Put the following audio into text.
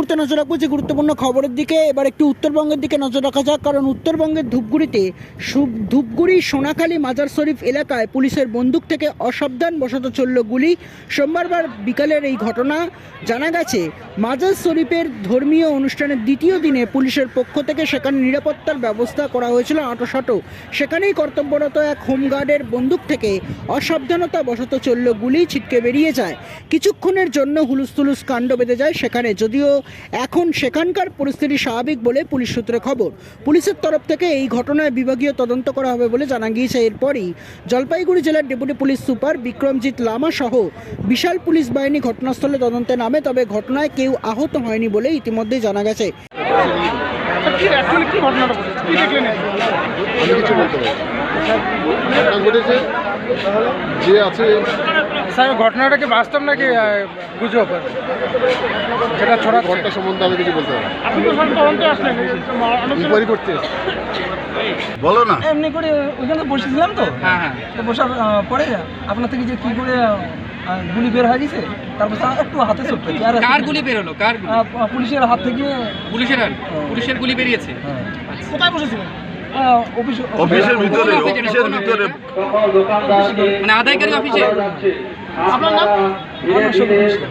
মুহূর্তে নজর রাখব যে গুরুত্বপূর্ণ খবরের দিকে। এবার একটু উত্তরবঙ্গের দিকে নজর রাখা যাক, কারণ উত্তরবঙ্গের ধূপগুড়িতে ধূপগুড়ি, সোনাখালী, মাজার শরীফ এলাকায় পুলিশের বন্দুক থেকে অসাবধান বসত চলল গুলি। সোমবারবার বিকালের এই ঘটনা জানা গেছে, মাজার শরীফের ধর্মীয় অনুষ্ঠানের দ্বিতীয় দিনে পুলিশের পক্ষ থেকে সেখানে নিরাপত্তার ব্যবস্থা করা হয়েছিল আঁটোসাঁটো। সেখানেই কর্তব্যরত এক হোমগার্ডের বন্দুক থেকে অসাবধানতা বসত চলল গুলি, ছিটকে বেরিয়ে যায়। কিছুক্ষণের জন্য হুলুস্থুলুস কাণ্ড বেঁধে যায় সেখানে, যদিও এখন সেখানকার পরিস্থিতি স্বাভাবিক বলে পুলিশ সূত্রে খবর। পুলিশের তরফ থেকে এই ঘটনায় বিভাগীয় তদন্ত করা হবে বলে জানা গিয়েছে। এরপরই জলপাইগুড়ি জেলার deputy police super Bikramjit Lama সহ বিশাল পুলিশ বাহিনী ঘটনাস্থলে তদন্তে নামে তবে ঘটনায় কেউ আহত হয়নি বলে ইতিমধ্যেই জানা গেছে। আমি কিছু বলতে পারি। ঘটেছে। যে আছে স্যার ঘটনাটা কি বাস্তব নাকি গুজব? যেটা ছড়াচ্ছে। ঘটনা সম্বন্ধে আমি কিছু বলতে পারি করতে বলো না। এমনি করে ওইখানে বসেছিলাম তো? হ্যাঁ হ্যাঁ। তো বসার পরে আপনার থেকে যে কি করে গুলি বের হয়ে গেছে তারপর তার একটু হাতে চোট আর কার গুলি বেরোলো কার পুলিশের হাত থেকে পুলিশের পুলিশের গুলি বেরিয়েছে? হ্যাঁ, কোথায় বসেছিলেন? অফিসের ভিতরে? অফিসের ভিতরে মানে আদায়কারী অফিসে? আপনার নাম?